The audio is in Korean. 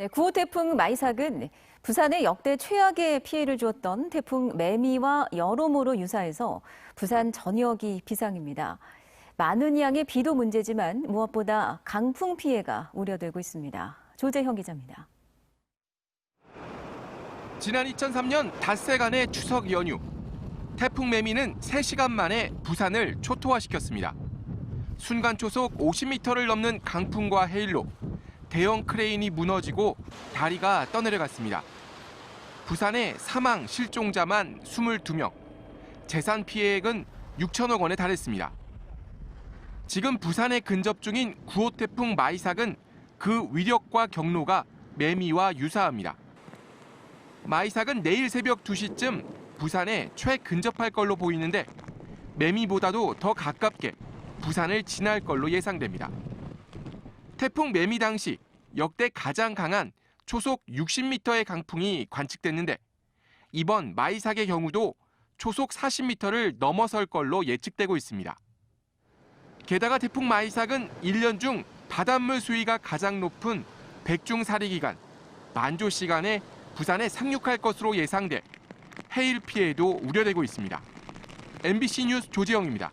네, 9호 태풍 마이삭은 부산에 역대 최악의 피해를 주었던 태풍 매미와 여러모로 유사해서 부산 전역이 비상입니다. 많은 양의 비도 문제지만 무엇보다 강풍 피해가 우려되고 있습니다. 조재형 기자입니다. 지난 2003년 닷새간의 추석 연휴. 태풍 매미는 3시간 만에 부산을 초토화시켰습니다. 순간 초속 50m를 넘는 강풍과 해일로 대형 크레인이 무너지고 다리가 떠내려갔습니다. 부산의 사망 실종자만 22명, 재산 피해액은 6천억 원에 달했습니다. 지금 부산에 근접 중인 9호 태풍 마이삭은 그 위력과 경로가 매미와 유사합니다. 마이삭은 내일 새벽 2시쯤 부산에 최근접할 걸로 보이는데 매미보다도 더 가깝게 부산을 지날 걸로 예상됩니다. 태풍 매미 당시 역대 가장 강한 초속 60m의 강풍이 관측됐는데 이번 마이삭의 경우도 초속 40m를 넘어설 걸로 예측되고 있습니다. 게다가 태풍 마이삭은 1년 중 바닷물 수위가 가장 높은 백중사리 기간 만조 시간에 부산에 상륙할 것으로 예상돼 해일 피해도 우려되고 있습니다. MBC 뉴스 조지영입니다.